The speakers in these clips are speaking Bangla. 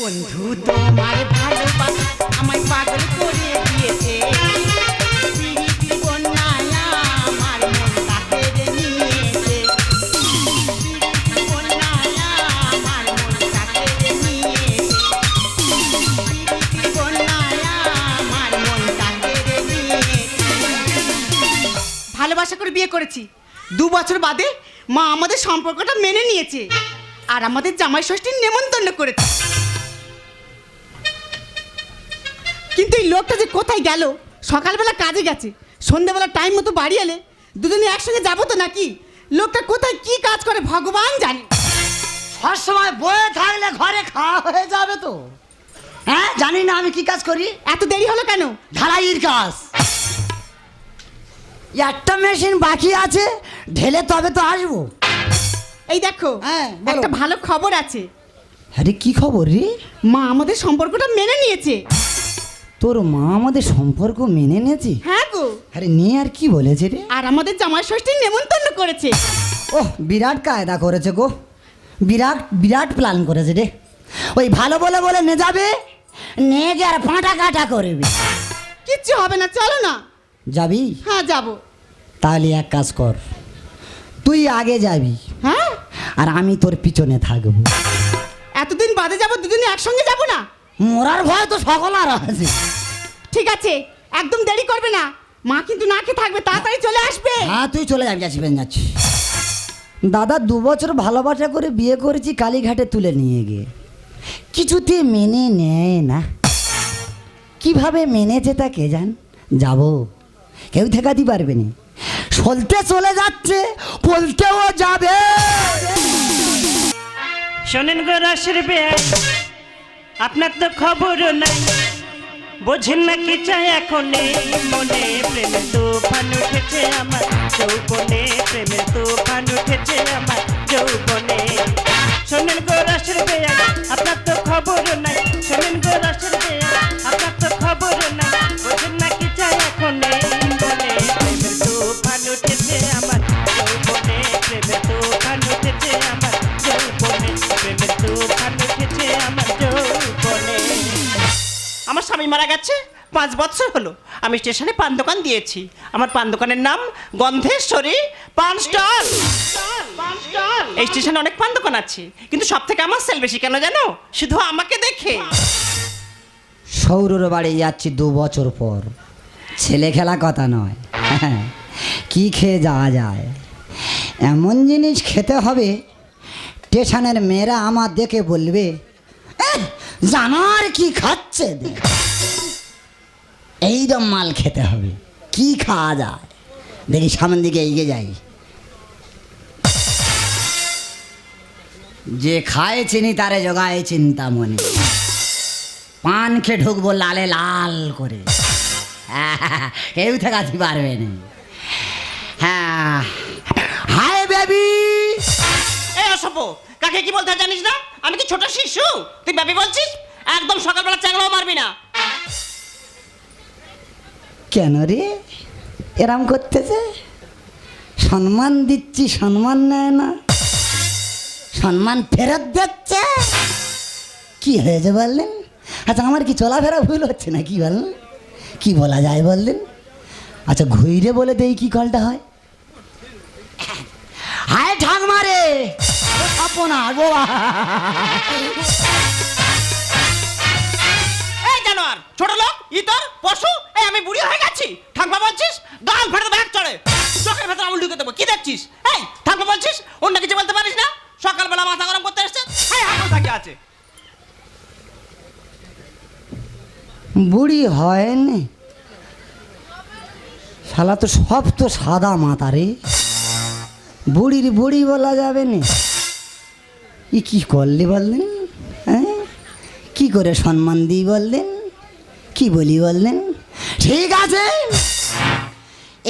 বন্ধু, তোমার ভালোবাসা আমায় পাগল করে দিয়েছে। ভালোবাসা করে বিয়ে করেছি। দু বছর বাদে মা আমাদের সম্পর্কটা মেনে নিয়েছে। আর আমাদের জামাই ষষ্ঠীর নেমন্তন্ন করেছে। কিন্তু এই লোকটা যে কোথায় গেল? সকালবেলা কাজে গেছে সন্ধ্যেবেলা টাইম মতো বাড়ি এলে দুজনে একসঙ্গে যাব তো নাকি? লোকটা কোথায় কি কাজ করে ভগবান জানে। সবসময় বয়ে থাকলে ঘরে খাওয়া হয়ে যাবে তো। হ্যাঁ জানি না আমি কি কাজ করি। এত দেরি হলো কেন? ঢালাইয়ের কাজ। একটা মেশিন বাকি আছে ঢেলে তবে তো আসব। এই দেখো হ্যাঁ, একটা ভালো খবর আছে। আরে কি খবর রে? মা আমাদের সম্পর্কটা মেনে নিয়েছে। তোর মা আমাদের সম্পর্ক মেনে নিয়েছে? হ্যাঁ গো। আরে নিয়ে আর কি বলেছে রে? আর আমাদের জামাই ষষ্ঠীর নেমন্তন্ন করেছে। ওহ বিরাট কায়দা করেছে গো। বিরাট বিরাট প্ল্যান করেছে রে। ওই ভালো বলে বলে নে যাবে নিয়ে গিয়ে আর ফাঁটা কাটা করবি। কিচ্ছু হবে না চলো না। যাবি? হ্যাঁ যাব। তাহলে এক কাজ কর তুই আগে যাবি। হ্যাঁ? আর আমি তোর পিছনে থাকব। এতদিন বাদে যাব দুজনে একসঙ্গে যাব না? মরার ভয় তো সকল আর আছে। ঠিক আছে একদম দেরি করবে না। মা কিন্তু না খেয়ে থাকবে তাড়াতাড়ি চলে আসবে। হ্যাঁ তুই চলে যাবি যাচ্ছি বেন যাচ্ছি। দাদা দু বছর ভালোবাসা করে বিয়ে করেছি কালীঘাটে তুলে নিয়ে গিয়ে। কিছুতে মেনে নেয় না। কীভাবে মেনেছে তা কে জান? যাব। কেউ ঠেকাতে পারবে না। সলতে চলে যাচ্ছে বলতেও যাবে। শোনেন গো রসের বেয়াই আপনার তো খবর নাই। বোঝেন না কি চাই এখন। মনে তো তুফান উঠেছে আমার। চৌপনে প্রেমে তো তুফান উঠেছে আমার। পাঁচ বছর হলো। আমি স্টেশনে পান দোকান দিয়েছি। আমার পান দোকানের নাম গন্ধেশ্বরী পান স্টল। এই স্টেশনে অনেক পান দোকান আছে। কিন্তু সব থেকে আমার সেল বেশি কেন জানো? শুধু আমাকে দেখে। সৌরর বাড়ি যাচ্ছি দু বছর পর। ছেলে খেলা কথা নয়। কি খেয়ে যাওয়া যায়? এমন জিনিস খেতে হবে স্টেশনের মেয়েরা আমার দেখে বলবে "এহ, জানার কি খাচ্ছে? দেখ এইরম মাল খেতে হবে। কি খাওয়া যায়? দেখি সামনের দিকে এগিয়ে যাই। যে খায় চিনি, তারে জোগায় চিন্তা মনে। পান খেয়ে ঢুকবো লালে লাল করে। কেউ ঠেকাতে পারবে না। হ্যাঁ। Hi baby! এই অসভ্য, কাকে কি বলতে জানিস না? আমি কি ছোট শিশু? তুই ভাবি বলছিস? একদম সকালবেলা চ্যাংলাও মারবি না। কেন রে? এরম করতেছে? সম্মান দিচ্ছি, সম্মান নেয় না। সম্মান ফেরত দিচ্ছে? কি হয়েছে বললেন? আচ্ছা আমার কি চলাফেরা ভুল হচ্ছে না কি বললেন? কি বলা যায় বললেন? আচ্ছা ঘুরে বলে দেই কি কলটা হয়। হায় ঠাক মারে আপনা গো এই জানোয়ার, ছোট লোক, ইতর, পশু, এই আমি বুড়ি হয়ে গেছি। ঠাকমা বলছিস, গাল ফেটে ব্যাগ চড়ে। চোখের ভেতর আমুল ঢুকে দেবো, কি দেখছিস? এই, ঠাকমা বলছিস, অন্য কিছু বলতে পারিস না? সকালবেলা মাথা গরম করতে এসছে, এই হাঁকল থাকে আছে। বুড়ি হয়নি শালা তো সব তো সাদা মাথা রে। বুড়ির বুড়ি বলা যাবে না। ই কি করলে বললেন? হ্যাঁ? কি করে সম্মান দিই বললেন? কি বলি বললেন? ঠিক আছে।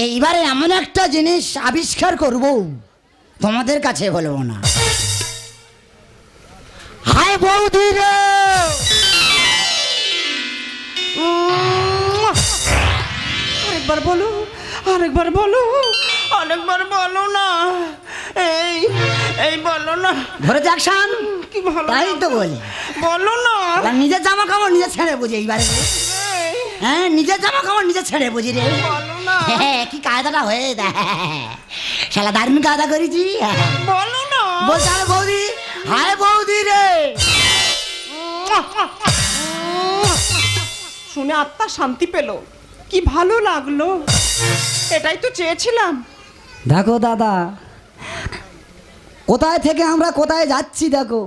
এইবারে এমন একটা জিনিস আবিষ্কার করব তোমাদের কাছে বলব না। হায় বৌদি রে! আরেকবার বলো আরেকবার বলো অনেকবার বলো না। এই এই বলো না। ধরে অ্যাকশন কি ভালো তাই তো বলি। বলো না। নিজের জামা কাপড় নিজে ছেড়ে বুঝে এইবারে। হ্যাঁ নিজের জামা কাপড় নিজে ছেড়ে বুঝি রে। হ্যাঁ, কি কায়দাটা হয়ে শালা দারুণ কায়দা করেছি। বলো না। বলছে আরে বৌদি। হায় বৌদি রে। শুনে আত্মা শান্তি পেল। কি ভালো লাগল। এটাই তো চেয়েছিলাম। দেখো দাদা কোথায় থেকে আমরা কোথায় যাচ্ছি দেখো।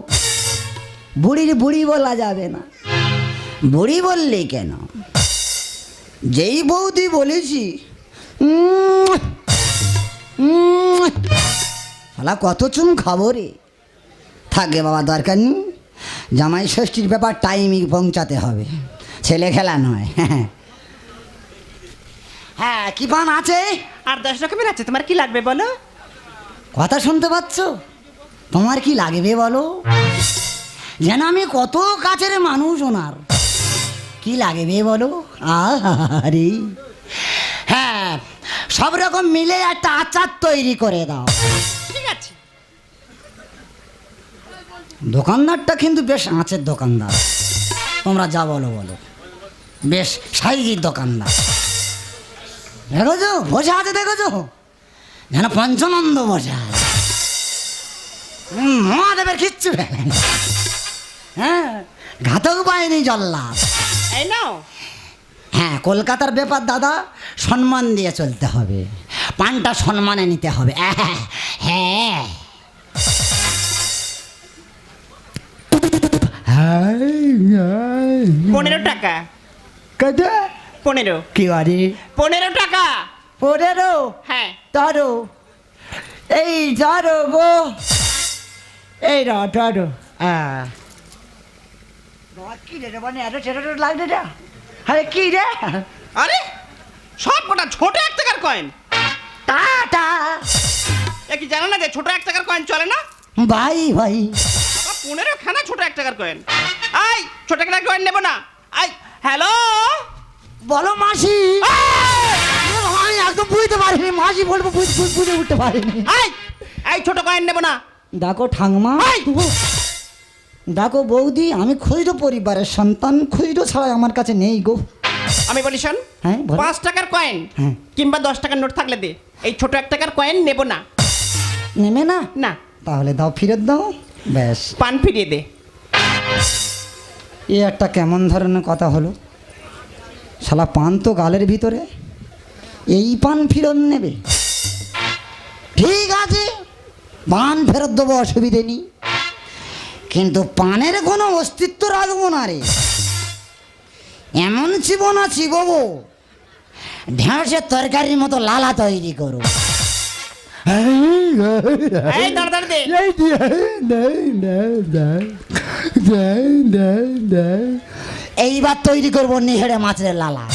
বুড়ির বুড়ি বলা যাবে না। বুড়ি বললে কেন? যেই বৌদি বলেছি। শালা কত চুম খাব রে। থাকে বাবা দরকার নেই। জামাই ষষ্ঠীর ব্যাপার টাইমই পৌঁছাতে হবে। ছেলে খেলা নয়। হ্যাঁ কি পান আছে? আর দশ রকমের আছে তোমার কি লাগবে বলো? কথা শুনতে পাচ্ছ? তোমার কি লাগবে বলো? যেন আমি কত কাছের মানুষ ওনার। কি লাগবে বলো? আরে হ্যাঁ সব রকম মিলে একটা আচার তৈরি করে দাও। ঠিক আছে। দোকানদারটা কিন্তু বেশ আঁচের দোকানদার। তোমরা যা বলো বলো। বেশ সাইজির দোকানদার। দেখেছ? বসে আছে দেখেছ? যেন পঞ্চনন্দ বসে আছে। মহাদেবের কিচ্ছু হ্যাঁ ঘাতক পায়নি জল্লাদ। এই নাও হ্যাঁ কলকাতার ব্যাপার দাদা সম্মান দিয়ে চলতে হবে। পানটা সম্মানে নিতে হবে। হ্যাঁ হ্যাঁ। পনেরো টাকা। কত পনেরো। কি বাড়ি? পনেরো টাকা। পনেরো? হ্যাঁ। ধরো। এই ধরো গো। এই র ধরো। হ্যাঁ কি রে মানে এত লাগছে রে আরে কি রে? আরে সব কটা ছোট এক টাকার কয়েন টাটা। এ কি জানো না যে ছোট এক টাকার কয়েন চলে না? ভাই ভাই। পনেরো খানা ছোট এক টাকার কয়েন আই ছোট টাকার কয়েন নেব না। আই হ্যালো? বলো মাসি। আমি একদম বুঝতে পারিনি। মাসি বলব বুঝ- উঠতে পারিনি। আই এই ছোট কয়েন নেব না। দেখো ঠাংমা দেখো বৌদি আমি ক্ষুদ্র পরিবারের সন্তান ক্ষুদ্র ছাড়া আমার কাছে নেই গো। আমি বলি শোন হ্যাঁ, বলো। পাঁচ টাকার কয়েন হ্যাঁ। কিংবা দশ টাকার নোট থাকলে দে। এই ছোট এক টাকার কয়েন নেব না। নেমে না? না। তাহলে দাও ফেরত দাও। ব্যাস। পান ফিরিয়ে দে। এ একটা কেমন ধরনের কথা হলো? শালা পান তো গালের ভিতরে। এই পান ফেরত নেবে। ঠিক আছে পান ফেরত দেবো অসুবিধে নেই। কিন্তু পানের কোনো অস্তিত্ব রাখব না রে এমন চিব না চিববো ঢেঁড়সের তরকারির মতো লালা তৈরি করো এইবার তৈরি করব নিহেড়ে মাছের লালা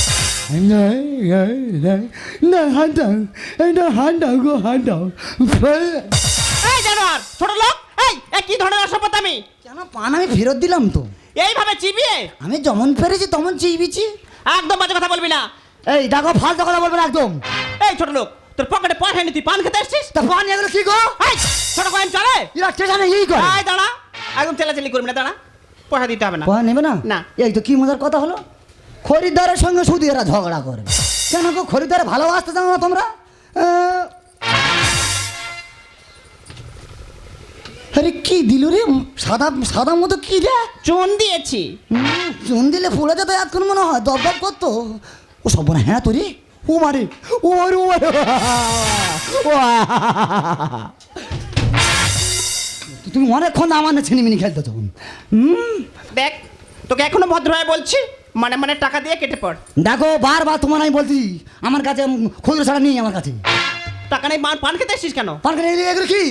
এই জানোয়ার ছোট লোক এই এ কি ধরনের অসভ্যতা আমি? কেন পান আমি ফেরত দিলাম তো? এইভাবে চিবিয়ে? আমি যেমন পেরেছি তেমন চিবিছি। একদম বাজে কথা বলবি না। এই দেখো ফালতু কথা বলবেন একদম। এই ছোট লোক তোর পকেটে পয়সা নি তুই পান খেতে এসছিস? তা পান এগুলো কি গো? এই ছোট কয়েন চলে। এরা স্টেশনে এই করে। এই দাঁড়া একদম চেলাচেলি করবি না দাঁড়া। পয়সা দিতে হবে না। পান নেবে না? না। এই তো কি মজার কথা হলো? খরিদ্দারের সঙ্গে শুধু এরা ঝগড়া করবে। কেন গো খরিদ্দার ভালোবাসতে জানো না তোমরা? আরে কি দিল রে? সাদা সাদা মতো কি রে? চুন দিয়েছি। চুন দিলে ফুলে যেত এতক্ষণ মনে হয়। দপ দপ করতো। ও সব না হ্যাঁ তোরে? ও মারে ও মারে ও মারে। তুমি অনেকক্ষণ আমার না ছিনিমিনি খেলতে তখন দেখ তোকে এখনও ভদ্রভাবে বলছি মানে মানে টাকা দিয়ে কেটে পড়। দেখো বারবার তোমার আমি বলছি আমার কাছে খুচরো ছাড়া নেই আমার কাছে। টাকা নেই পান- খেতে এসছিস কেন? পান করে এগুলো কি?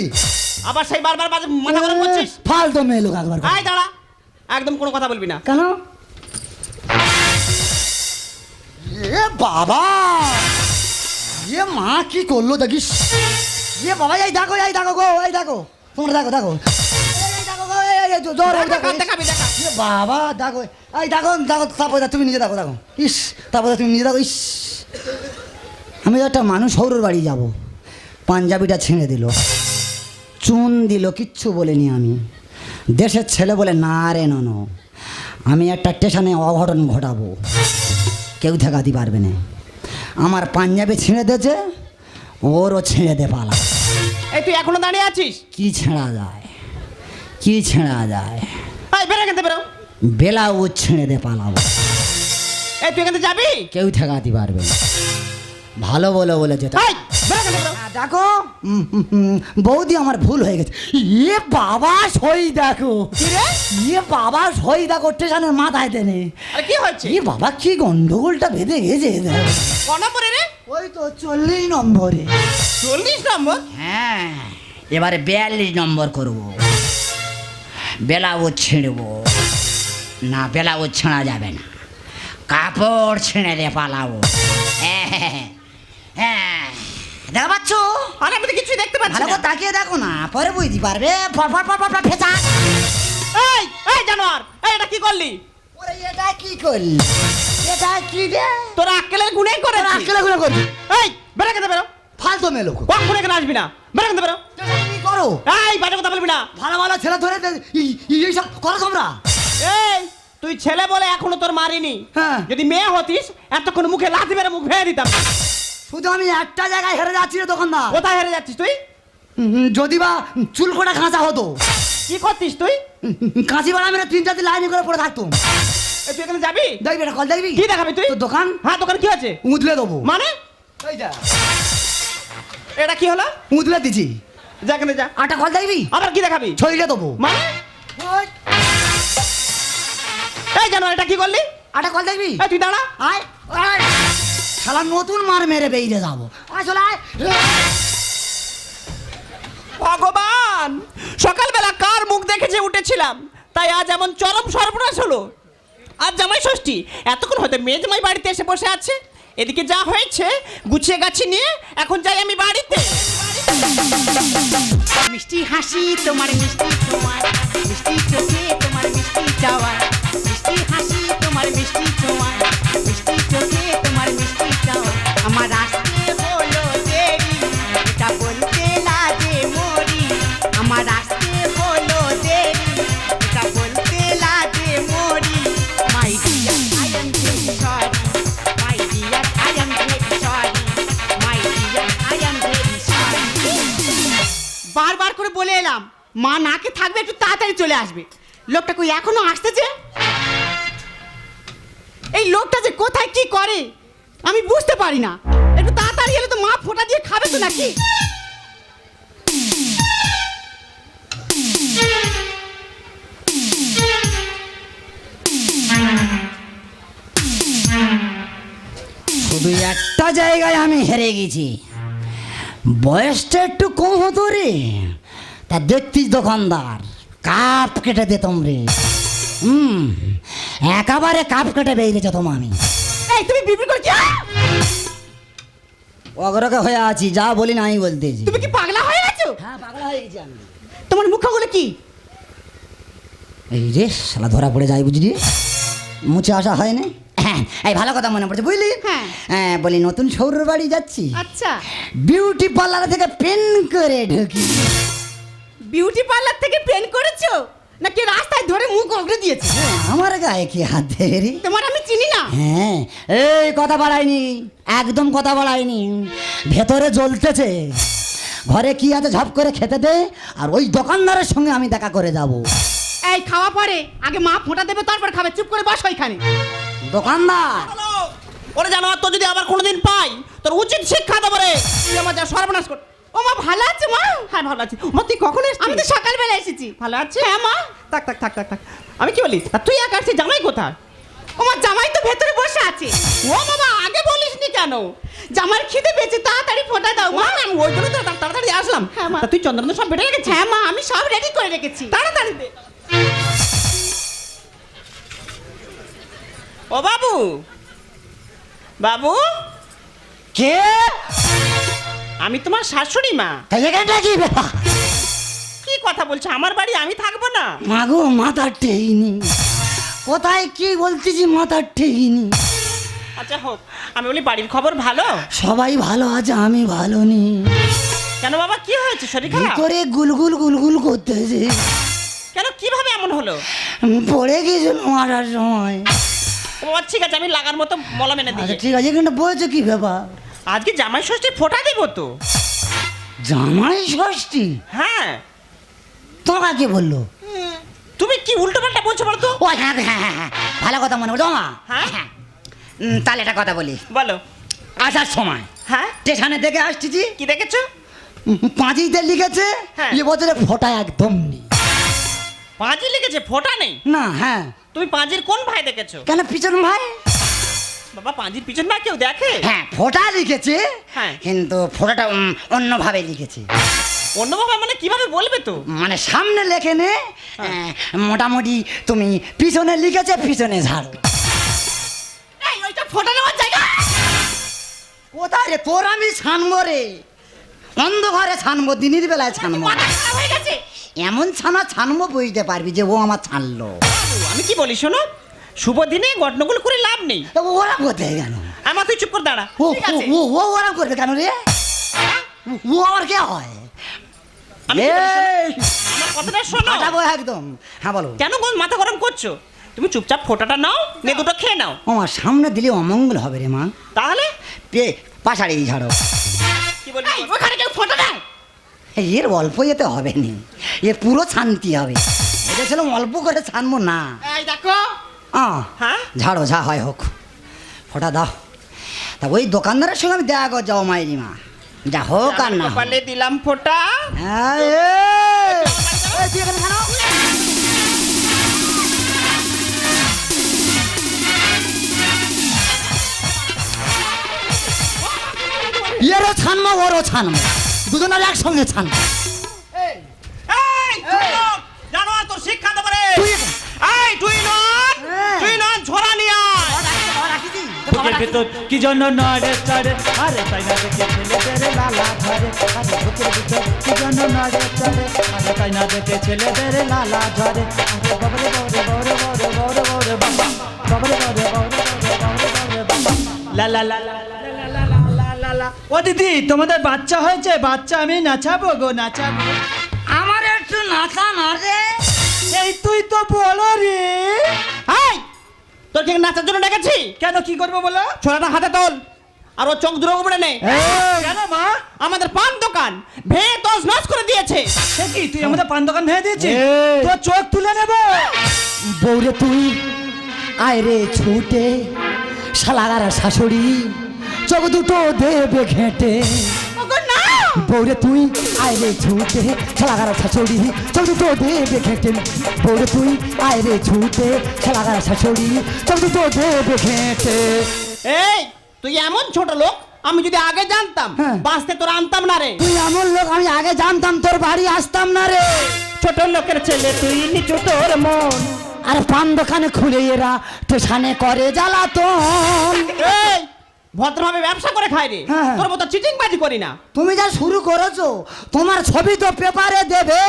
আবার সেই বারবার বাজে মাথা গরম করছিস? ফালতু মেয়ে লোক একবার। আয় দাঁড়া একদম কোনো কথা বলবি না। কেন? এ বাবা! এ মা কি করল দেখিস? এ বাবা এই দেখো এই দেখো গো এই দেখো। তোমরা দেখো দেখো। বাবা দেখো এই দেখো দেখো তারপরে তুমি নিজে দেখো দেখো। ইস তারপরে তুমি নিজে দেখো ইস। আমি একটা মানুষ সৌরর বাড়ি যাব। পাঞ্জাবিটা ছেড়ে দিল। চুন দিল কিচ্ছু বলিনি আমি। দেশের ছেলে বলে না রে নন আমি একটা স্টেশনে অঘটন ঘটাবো। কেউ ঠেকাতে পারবে না। আমার পাঞ্জাবি ছিঁড়ে দিয়েছে ওরও ছিঁড়ে দে পালা। এই তুই এখনও দাঁড়িয়ে আছিস? কি ছেঁড়া যায়? কি ছেঁড়া যায়? বেরো এখান থেকে বেরো। বেলাউজ ছিঁড়ে দে পালাবো। এই তুই এখান থেকে যাবি? কেউ ঠেকাতে পারবে না। ভালো বলে বলে আ, দেখো বৌদি আমার ভুল হয়ে গেছে। ইয়ে বাবা সই দেখো। রে? ইয়ে বাবা সই দেখো স্টেশনের মাথায় দেনে আরে কি হয়েছে? ইয়ে বাবা কি গন্ডগোলটা বেঁধে গেছে। দেখো। নম্বরে রে? ওই তো চল্লিশ নম্বরে। চল্লিশ নম্বর? হ্যাঁ এবারে বিয়াল্লিশ নম্বর করব। বেলাউজ ছিঁড়ব। না বেলাউজ ছেঁড়া যাবে না। কাপড় ছিঁড়ে পালাবো। হ্যাঁ। হ্যাঁ দেখো পাচ্ছ? আরে আমি তো কিছুই দেখতে পাচ্ছি ভালো না। করে তাকিয়ে দেখো না পরে বুঝতে পারবে। ফর ফর ফর এই এই জানোয়ার এই এটা কি করলি? ওরে এটা কি করলি? এটা কি রে? তোর আক্কেলের গুণেই করে আজকে গুলো করবি এই বেরো এখান থেকে বেরো। ফালতু মেয়ে লোক। কখন এখানে আসবি না? বেরো। এখান থেকে বেরো কি করো? এই বাজে কথা বলবি না। ভালো ভালো ছেলে ধরে দে- এই- এইসব করো তোমরা। এই তুই ছেলে বলে এখনও তোর মারিনি। হ্যাঁ। যদি মেয়ে হতিস এতক্ষণ মুখে লাথি মেরে মুখ ভেঙে দিতাম। শুধু আমি একটা জায়গায় হেরে যাচ্ছি রে দোকানদার। কোথায় হেরে যাচ্ছিস তুই? যদি বা চুল কোটা খাঁচা হতো। কি করতিস তুই? কাঁচি বাড়া মেরে তিন চারটি লাইন করে পড়ে থাকতো তুই এখানে যাবি? দেখবি এটা কল দেখবি? কি দেখাবি তুই? দোকান? হ্যাঁ দোকান কি আছে? উদলে দেবো। মানে? এইটা এটা কি হলো? উদলে দিছি। যা এখানে যা। আটা কল দেখবি? আবার কি দেখাবি? ছইলে দেবো। মানে? এই জানো এটা কি করলি? আটা কল দেখবি? তুই দাঁড়া। আয়। আয়। শালা নতুন মার মেরে বেরিয়ে যাব। আসলে ভগবান সকালবেলা কার মুখ দেখে যে উঠেছিলাম? তাই আজ এমন চরম সর্বনাশ হলো। আজ জামাই ষষ্ঠী এতক্ষণ হয়তো মেয়ে জামাই বাড়িতে এসে বসে আছে। এদিকে যা হয়েছে গুছিয়ে গাছি নিয়ে এখন যাই আমি বাড়িতে। মিষ্টি হাসি তোমার মিষ্টি তোমার মিষ্টি চোখে তোমার মিষ্টি চাওয়া মিষ্টি হাসি তোমার মিষ্টি তোমার। আমার আসতে হলো দেরি এটা বলতে লাজে মরি আমার আসতে হলো দেরি এটা বলতে লাজে মরি my dear I am very sorry my dear I am very sorry my dear I am very sorry বারবার করে বলে এলাম মা নাকে থাকবে একটু তাড়াতাড়ি চলে আসবে। লোকটা কই এখনও আসতেছে? এই লোকটা যে কোথায় কি করে? আমি বুঝতে পারি না। একটু তাড়াতাড়ি এলে তো মা ফোটা দিয়ে খাবে তো নাকি? শুধু একটা জায়গায় আমি হেরে গেছি। বয়সটা একটু কম হতো রে। তা দেখতিস দোকানদার, কাপ কেটে দিতাম রে। হুম, একেবারে কাপ কেটে বেরিয়েছ যেতাম আমি। এই তুমি বিক্রি করে কি হয়ে আছি যা বলি না আমি বলতেছি তুমি কি পাগলা হয়ে গেছো? হ্যাঁ পাগলা হয়ে গেছি আমি। তোমার মুখগুলো কি? এই রে শালা ধরা পড়ে যায় বুঝলি? মুছে আসা হয় না হ্যাঁ এই ভালো কথা মনে পড়ছে বুঝলি? হ্যাঁ। হ্যাঁ বলি নতুন সৌর বাড়ি যাচ্ছি। আচ্ছা। বিউটি পার্লার থেকে পেন করে ঢুকি। বিউটি পার্লার থেকে পেন করেছ? নাকি রাস্তায় ধরে মুখ ওগড়ে দিয়েছে? আমার গায়ে কি হাত দেবে তোমার আমি চিনি না। হ্যাঁ এই কথা বাড়ায়নি একদম কথা বাড়ায়নি ভেতরে জ্বলতেছে। ঘরে কি আছে ঝপ করে খেতে দে আর ওই দোকানদারের সঙ্গে আমি দেখা করে যাব। এই খাওয়া পরে। আগে মা ফোঁটা দেবে তারপর খাবে। চুপ করে বস ওইখানে। দোকানদার! ওরে জানো তো যদি আবার কোনোদিন পাই তোর উচিত শিক্ষা দেবো রে। তুই আমার যা সর্বনাশ কর ও মা ভালো আছে মা? হ্যাঁ ভালো আছি। মা তুই কখন এসেছিস? আমি তো সকালবেলা এসেছি। ভালো আছে হ্যাঁ মা। থাক থাক থাক থাক থাক। আমি কি বলি? তা তুই একা আসছিস জামাই কোথায়? ও মা জামাই তো ভেতরে বসে আছে। ও বাবা আগে বলিসনি কেন? জামার খিদে পেয়েছে তাড়াতাড়ি ফোঁটা দাও মা। আমি ওই জন্য তো তাড়াতাড়ি আসলাম। হ্যাঁ মা। তুই চন্দ্রন সব বেটে রেখেছিস? হ্যাঁ মা আমি সব রেডি করে রেখেছি। তাড়াতাড়ি দে। ও বাবু। বাবু? কে? আমি তোমার শাশুড়ি মা। তা এখানটা কি ব্যাপার? কি কথা বলছো? আমার বাড়ি আমি থাকব না। মাগো মাথার ঠেইনি। কোথায় কি বলতেছি মাথার ঠেইনি। আচ্ছা হোক আমি বলি বাড়ির খবর ভালো? সবাই ভালো আছে আমি ভালো নি। কেন বাবা কি হয়েছে? শরীর খারাপ? ভিতরে গুলগুল গুলগুল করতেছে। কেন কীভাবে এমন হলো? পড়ে গেছিল মারার সময়। ও ঠিক আছে আমি লাগার মতো মলম এনে আচ্ছা দিই ঠিক আছে কিন্তু বলছো কি ব্যাপার? আজকে জামাই ষষ্ঠী ফোটা দেবো তো। জামাই ষষ্ঠী? হ্যাঁ। তোমাকে কে বলল? তুমি কি উল্টো পাল্টা বলছো বলো তো? ও হ্যাঁ হ্যাঁ হ্যাঁ হ্যাঁ ভালো কথা মনে করছ মা হ্যাঁ? উম, তাহলে একটা কথা বলি। বলো। আসার সময়। হ্যাঁ। স্টেশনে দেখে আসতেছি কি দেখেছ? পাঁচিতে লিখেছে হ্যাঁ। এ বছরে ফোটা একদম নেই। পাঁজি লিখেছে ফোটা নেই? না হ্যাঁ। তুমি পাঁজির কোন ভাই দেখেছ? কেন পিছন ভাই? বাবা পাঁজির পিছন ভাই কেউ দেখে? হ্যাঁ ফোটা লিখেছে হ্যাঁ। কিন্তু ফোটাটা অন্যভাবে লিখেছে। অন্যভাবে মানে কীভাবে বলবে তো? মানে সামনে লেখে নে হ্যাঁ। মোটামুটি তুমি পিছনে লিখেছে পিছনে ঝাড়ো। এই ওইটা ফোটা নেওয়ার জায়গা? কোথায় রে? তোর আমি ছানবো রে। অন্ধকারে ছানবো দিনের বেলায় ছানবো। এমন ছানা ছানবো বুঝতে পারবি যে ও আমার ছানলো। আমি কি বলি শোনো? শুভ দিনে গন্ডগোল করে লাভ নেই। ওরা কোথায় কেন? আমার তুই চুপ করে দাঁড়া। ও ও ও ওরা করবে কেন রে? ও আমার কে হয়? আমার কথাটা শোনো। একদম। হ্যাঁ বলো। কেন মাথা গরম করছ? তুমি চুপচাপ ফোটাটা নাও নে। দুটো খেয়ে নাও। আমার সামনে দিলে অমঙ্গল হবে রে মা। তাহলে? পে পাশাড়ি ঝাড়ো। কি বলবি ওখানে কেউ ফোটা দেয়? এর অল্প এতে হবে নি। এর পুরো শান্তি হবে। এটা ছিল অল্প করে ছানবো না। এই দেখো হ্যাঁ। হ্যাঁ? ঝাড়ো ঝা হয় হোক। ফোটা দাও। তা ওই দোকানদারের সঙ্গে আমি দেখো যাও মাইরি মা যা হোক আর না পালে দিলাম ফোটা। এরও ছানমা ওরও ছানমা। দুজনের একসঙ্গে ছানমা। কি জন্য নড়ে চড়ে আরে তাই না দেখে ছেলেদের লালা আরে ভিতর কি জন্য নড়ে চড়ে আরে তাই না দেখে ছেলেদের লালা আরে বাবরে বাবরে বাবরে বাবরে বাবরে বাবরে বাবরে বাবরে বাবরে বাবরে বাবরে লা লা লা লা ও দিদি তোমাদের বাচ্চা হয়েছে বাচ্চা আমি নাচাবো গো নাচাবো তোর কি নাচার জন্য ডেকেছি? কেন কি করব বলো? ছোড়াটা হাতে তোল। আর ও চোখ দূর উপরে নে। কেন মা? আমাদের পান দোকান। ভেঙে তস নস করে দিয়েছে। সে কি? তুই আমাদের পান দোকান ভেঙে দিয়েছিস? এই। তোর চোখ তুলে নেব। বৌরে তুই আয় রে ছুটে। শালাগার শাশুড়ি চোখ দুটো দেবে ঘেঁটে। বৌরে তুই আয় রে ছুটে শালাগার শাশুড়ি চোখ দুটো দেবে ঘেঁটে বৌরে তুই আয় রে ছুটে শালাগার শাশুড়ি চোখ দুটো দেবে ঘেঁটে এই তুই এমন ছোট লোক আমি যদি আগে জানতাম হ্যাঁ। বাঁচতে তোর আনতাম না রে। তুই এমন লোক আমি আগে জানতাম তোর বাড়ি আসতাম না রে। ছোট লোকের ছেলে তুই নিচু তোর মন। আর পান দোকানে খুলে এরা স্টেশনে করে জ্বালাতন। এই ভদ্রভাবে ব্যবসা করে খাই রে। হ্যাঁ, হ্যাঁ। তোর মতো চিটিং বাজি করি না। তুমি যা শুরু করেছ তোমার ছবি তো পেপারে দেবে।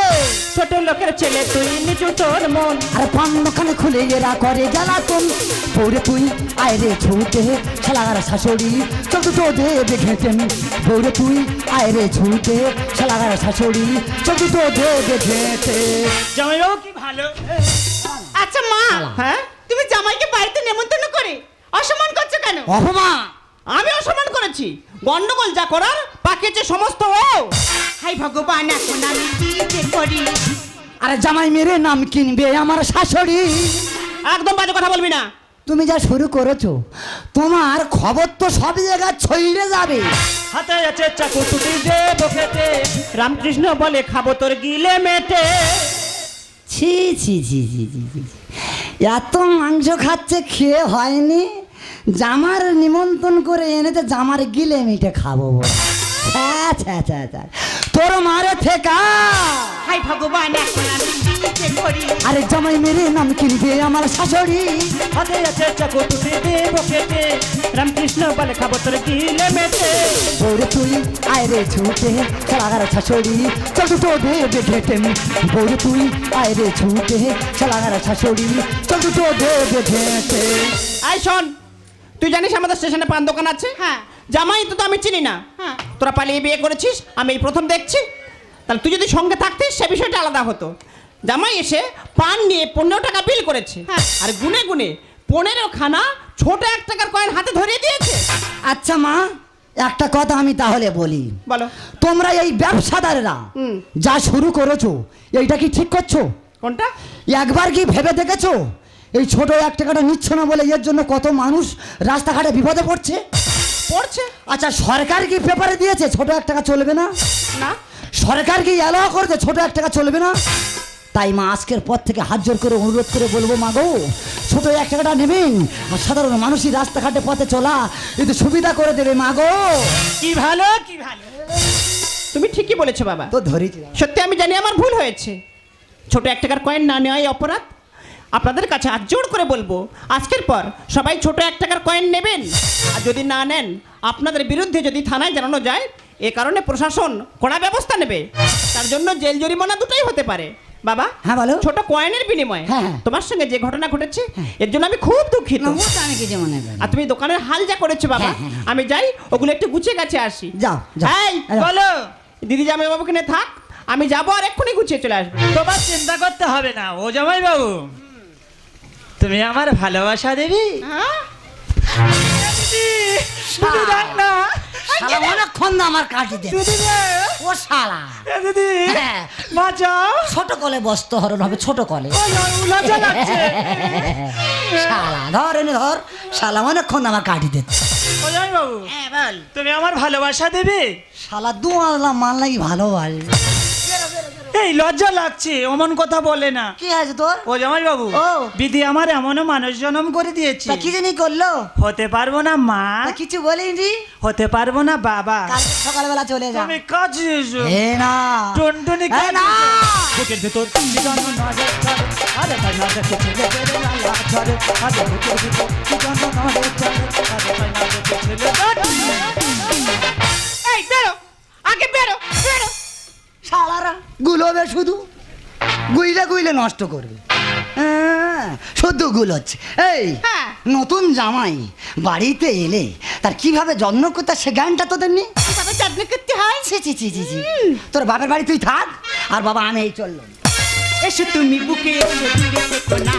ছোট লোকের ছেলে তুই নিচু তোর মন। আর পান দোকানে খুলে এরা করে জ্বালাতন পৌরে তুই আয়রে ছুটে শালাগার শাশুড়ি চোখ দুটো দেবে ঘেঁটেন পৌরে তুই আয়রে ছুটে শালাগার শাশুড়ি চোখ দুটো দেবে ঘেঁটে জামাইবাবু কি ভালো? আচ্ছা মা হ্যাঁ। তুমি জামাইকে বাড়িতে নেমন্তন্ন করে অসম্মান করছ কেন? অপমা আমি অসম্মান করেছি। গন্ডগোল যা করার পাকিয়েছে সমস্ত ও হাই ভগবান এখন আমি কি যে করি। আরে জামাই মেরে নাম কিনবে আমার শাশুড়ি। একদম বাজে কথা বলবি না। তুমি যা শুরু করেছ তোমার খবর তো সব জায়গায় ছড়িয়ে যাবে। হাতে আছে চাকু টুটি দে বখেতে রামকৃষ্ণ বলে খাব তোর গিলে মেটে। ছি ছি ছি ছি ছি ছি ছি। এত মাংস খাচ্ছে খেয়ে হয়নি? জামার নিমন্ত্রণ করে এনেতে জামার গিলে মিটে খাব ছ্যা, ছ্যা, ছ্যা। তোর মারে থেকা হাই ভগবান আরে জামাই মেরে নাম কিনবে আমার শাশুড়ি। হাতে আছে চাকু রামকৃষ্ণ বলে খাব তোর গিলে মেটে বৌরে তুই আয়রে ছুটে। চালাগার শাশুড়ি চল দুটো দেবে ঘেটে বৌরে তুই আয়রে ছুটে। চালাগার শাশুড়ি দেবে ঘেটে আই শোন তুই জানিস আমাদের স্টেশনে পান দোকান আছে? হ্যাঁ। জামাই তো তো আমি চিনি না। হ্যাঁ। তোরা পালিয়ে বিয়ে করেছিস আমি এই প্রথম দেখছি। তাহলে তুই যদি সঙ্গে থাকতিস সে বিষয়টা আলাদা হতো। জামাই এসে পান নিয়ে পনেরো টাকা বিল করেছে। হ্যাঁ। আর গুনে গুনে পনেরো খানা ছোট এক টাকার কয়েন হাতে ধরিয়ে দিয়েছে। আচ্ছা মা একটা কথা আমি তাহলে বলি। বলো। তোমরা এই ব্যবসাদারেরা। যা শুরু করেছ এইটা কি ঠিক করছ? কোনটা? একবার কি ভেবে দেখেছ? এই ছোট এক টাকাটা নিচ্ছ না বলে এর জন্য কত মানুষ রাস্তাঘাটে বিপদে পড়ছে? পড়ছে? আচ্ছা সরকার কি পেপারে দিয়েছে ছোট এক টাকা চলবে না? না। সরকার কি অ্যালাউ করেছে ছোট এক টাকা চলবে না? তাই মা আজকের পর থেকে হাত জোর করে অনুরোধ করে বলব মা গো ছোট এক টাকাটা নেবেন আর সাধারণ মানুষই রাস্তাঘাটে পথে চলা একটু সুবিধা করে দেবে মা গো। কি ভালো কি ভালো। তুমি ঠিকই বলেছ বাবা। তো ধরেছি সত্যি আমি জানি আমার ভুল হয়েছে। ছোট এক টাকার কয়েন না নেওয়াই অপরাধ। আপনাদের কাছে হাত জোর করে বলব আজকের পর সবাই ছোট এক টাকার কয়েন নেবেন। আর যদি না নেন আপনাদের বিরুদ্ধে যদি থানায় জানানো যায় এ কারণে প্রশাসন কড়া ব্যবস্থা নেবে। তার জন্য জেল জরিমানা দুটোই হতে পারে। বাবা হ্যাঁ, বলো। ছোট কয়েনের বিনিময়ে হ্যাঁ, হ্যাঁ। তোমার সঙ্গে যে ঘটনা ঘটেছে এর জন্য আমি খুব দুঃখিত। আমি কিছু মনে করি আর তুমি দোকানের হাল যা করেছ বাবা হ্যাঁ, হ্যাঁ, হ্যাঁ। আমি যাই ওগুলো একটু গুছিয়ে গেছে আসি। যাও, যাও। এই, এই, বলো। দিদি জামাই বাবুকে নিয়ে থাক আমি যাব আর এক্ষুনি গুছিয়ে চলে আসব। তোমার চিন্তা করতে হবে না। ও জামাই বাবু তুমি আমার ভালোবাসা দেবি? হ্যাঁ? দিদি শালা অনেকক্ষণ আমার কাটি দে। ও শালা। দিদি ছোট কলে বস্ত হরণ হবে ছোট কলে। ও লজ্জা লাগছে। শালা ধর এনে ধর। শালা অনেকক্ষণ আমার কাটি দে। ও জামাই বাবু। হ্যাঁ বল। তুমি আমার ভালোবাসা দেবে? শালা দু আল্লাহ মান লাগি ভালো ভালো এই লজ্জা লাগছে অমন কথা বলে না। কি আছে তোর? ও জামাই বাবু ও। বিধি আমার এমনও মানুষ জন্ম করে দিয়েছে। তা কি জানি করল? হতে পারব না মা। তা কিছু বলিনি? হতে পারব না বাবা। কালকে সকালবেলা চলে যা। তুমি কাজে এসো এ না। টুনটুনি এ না। বুকের ভেতর জীবাণু নড়ে চড়ে, আরে তাই না দেখে ছেলেদের লালা ঝরে, আরে বুকের ভেতর জীবাণু নড়ে চড়ে, আরে তাই না দেখে ছেলেদের- এই বেরো। আগে বেরো বেরো। শালারা। গুলোবে শুধু? গুইলে গুইলে নষ্ট করবে। হ্যাঁ, শুধু গুলোচ্ছে। এই হ্যাঁ। নতুন জামাই বাড়িতে এলে তার কীভাবে যত্ন করতে সে জ্ঞানটা তোদের নেই? কীভাবে যত্ন করতে হয়? ছি ছি তোর বাপের বাড়ি তুই থাক আর বাবা আমি এই চললাম। এসো তুমি বুকে এসো দূরে না।